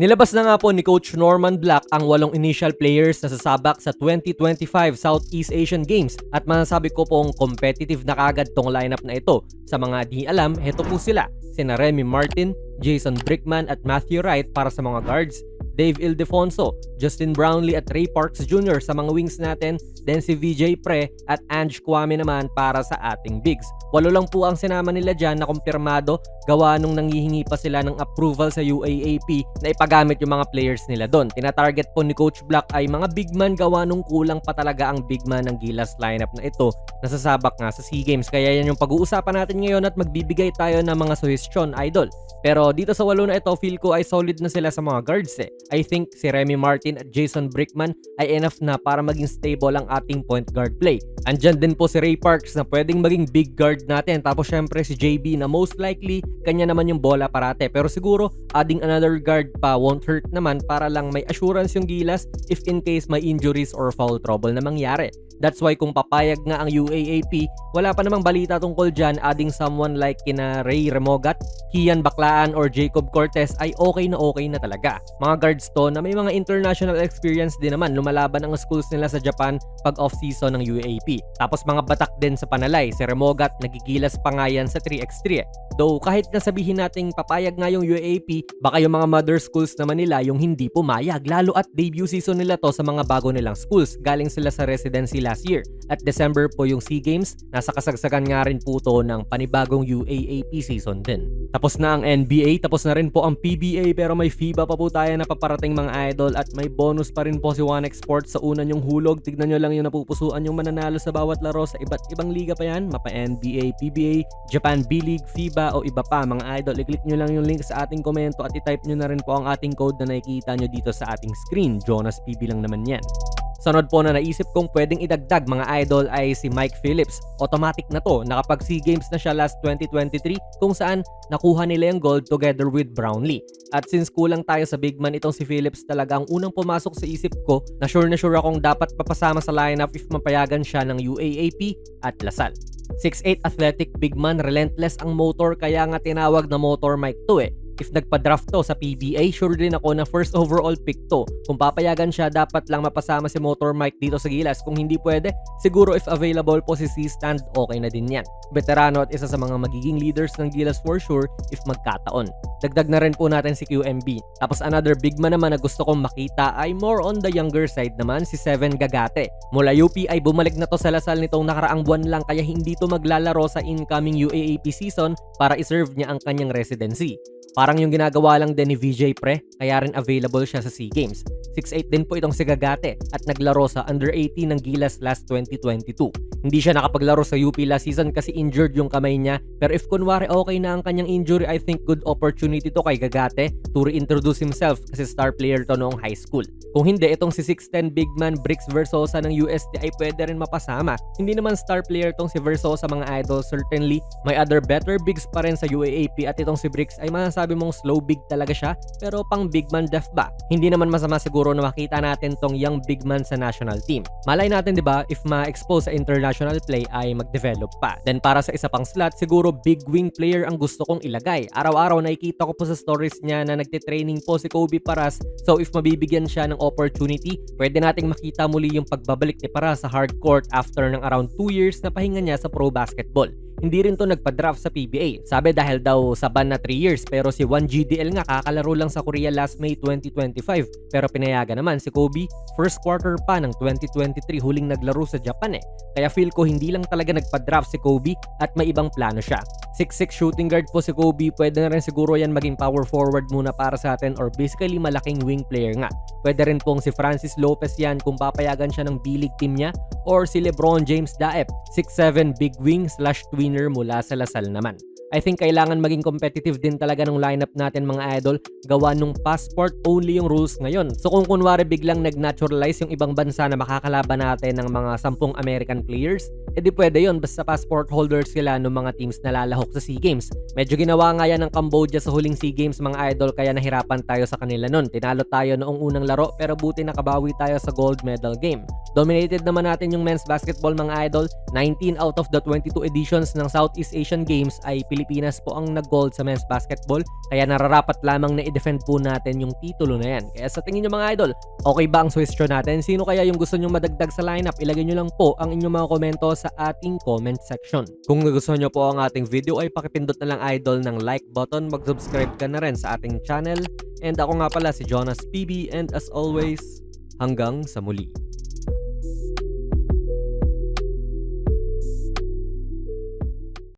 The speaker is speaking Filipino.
Nilabas na nga po ni Coach Norman Black ang walong initial players na sasabak sa 2025 Southeast Asian Games at masasabi ko pong competitive na kagad tong lineup na ito. Sa mga di alam, heto po sila. Sina Remy Martin, Jason Brickman at Matthew Wright para sa mga guards, Dave Ildefonso, Justin Brownlee at Ray Parks Jr. sa mga wings natin, then si VJ Pre at Ange Kwame naman para sa ating bigs. Walo lang po ang sinama nila dyan na kumpirmado gawa nung nangihingi pa sila ng approval sa UAAP na ipagamit yung mga players nila doon. Tinatarget po ni Coach Black ay mga big man gawa nung kulang pa talaga ang big man ng Gilas lineup na ito na sasabak nga sa SEA Games. Kaya yan yung pag-uusapan natin ngayon at magbibigay tayo ng mga suggestion, idol. Pero dito sa walo na ito, feel ko ay solid na sila sa mga guards eh. I think si Remy Martin at Jason Brickman ay enough na para maging stable ang ating point guard play. Andyan din po si Ray Parks na pwedeng maging big guard natin. Tapos syempre si JB na most likely kanya naman yung bola parate. Pero siguro adding another guard pa won't hurt naman para lang may assurance yung gilas if in case may injuries or foul trouble na mangyari. That's why kung papayag nga ang UAAP, wala pa namang balita tungkol dyan adding someone like kina Ray Remogat, Kian Baklaan or Jacob Cortez ay okay na okay na talaga. Mga guards to na may mga international experience din naman lumalaban ang schools nila sa Japan pag off-season ng UAAP. Tapos mga batak din sa panalay, si Remogat nagigilas pa nga yan sa 3x3 eh. Though kahit nasabihin nating papayag nga yung UAAP, baka yung mga mother schools naman nila yung hindi pumayag lalo at debut season nila to sa mga bago nilang schools. Galing sila sa residency last year. At December po yung SEA Games, nasa kasagsagan nga rin po to ng panibagong UAAP season din. Tapos na ang NBA, tapos na rin po ang PBA pero may FIBA pa po tayo na paparating mga idol at may bonus pa rin po si One Sports sa una yung hulog. Tignan nyo lang yung napupusuan yung mananalo sa bawat laro sa iba't ibang liga pa yan. Mapa NBA, PBA, Japan B-League, FIBA o iba pa mga idol. I-click nyo lang yung link sa ating komento at i-type nyo na rin po ang ating code na nakikita nyo dito sa ating screen. Jonas PB lang naman yan. Sunod po na naisip kong pwedeng idagdag mga idol ay si Mike Phillips. Automatic na to na kapag SEA Games na siya last 2023 kung saan nakuha nila yung gold together with Brownlee. At since kulang tayo sa big man itong si Phillips talaga ang unang pumasok sa isip ko na sure na sure akong dapat papasama sa lineup if mapayagan siya ng UAAP at Lasal. 6'8 athletic big man, relentless ang motor kaya nga tinawag na motor Mike to eh. If nagpa-draft to sa PBA, sure din ako na first overall pick to. Kung papayagan siya, dapat lang mapasama si Motor Mike dito sa Gilas. Kung hindi pwede, siguro if available po si C-Stand, okay na din yan. Veterano at isa sa mga magiging leaders ng Gilas for sure if magkataon. Dagdag na rin po natin si QMB. Tapos another big man naman na gusto kong makita ay more on the younger side naman si Seven Gagate. Mula UP ay bumalik na to sa Lasal nitong nakaraang buwan lang kaya hindi to maglalaro sa incoming UAAP season para iserve niya ang kanyang residency. Parang yung ginagawa lang din ni VJ Pre, kaya rin available siya sa SEA Games. 6'8 din po itong si Gagate at naglaro sa under 18 ng Gilas last 2022. Hindi siya nakapaglaro sa UP last season kasi injured yung kamay niya. Pero if kunwari okay na ang kanyang injury, I think good opportunity to kay Gagate to reintroduce himself kasi star player to noong high school. Kung hindi, itong si 6'10 big man Bricks Versosa ng USD ay pwede rin mapasama. Hindi naman star player tong si Versosa mga idol. Certainly, may other better bigs pa rin sa UAAP at itong si Bricks ay masasabi mong slow big talaga siya pero pang big man def ba? Hindi naman masama siguro na makita natin tong young big man sa national team. Malay natin 'di ba if ma-expose sa international play ay mag-develop pa. Then para sa isa pang slot, siguro big wing player ang gusto kong ilagay. Araw-araw nakikita ko po sa stories niya na nagte-training po si Kobe Paras. So if mabibigyan siya ng opportunity, pwede nating makita muli yung pagbabalik ni Paras sa hard court after ng around 2 years na pahinga niya sa pro basketball. Hindi rin to nagpa-draft sa PBA. Sabi dahil daw sa ban na 3 years pero si 1GDL nga kakalaro lang sa Korea last May 2025 pero pinayagan naman si Kobe first quarter pa ng 2023 huling naglaro sa Japan eh. Kaya feel ko hindi lang talaga nagpa-draft si Kobe at may ibang plano siya. 6'6 shooting guard po si Kobe, pwede na rin siguro yan maging power forward muna para sa atin or basically malaking wing player nga. Pwede rin pong si Francis Lopez yan kung papayagan siya ng B-League team niya or si Lebron James Daep, 6'7 big wing slash tweener mula sa Lasal naman. I think kailangan maging competitive din talaga ng lineup natin mga idol gawa nung passport only yung rules ngayon. So kung kunwari biglang nag-naturalize yung ibang bansa na makakalaban natin ng mga sampung American players, edi pwede yon basta passport holders sila ng mga teams na lalahok sa SEA Games. Medyo ginawa nga yan ng Cambodia sa huling SEA Games mga idol kaya nahirapan tayo sa kanila nun. Tinalo tayo noong unang laro pero buti nakabawi tayo sa gold medal game. Dominated naman natin yung men's basketball mga idol. 19 out of the 22 editions ng Southeast Asian Games ay Pilipinas po ang nag-gold sa men's basketball kaya nararapat lamang na i-defend po natin yung titulo na yan. Kaya sa tingin nyo mga idol, okay ba ang Swiss Tro natin? Sino kaya yung gusto nyo madagdag sa lineup? Ilagay nyo lang po ang inyong mga komento sa ating comment section. Kung nagustuhan nyo po ang ating video ay pakipindot na lang idol ng like button, mag-subscribe ka na rin sa ating channel. And ako nga pala si Jonas PB and as always, hanggang sa muli.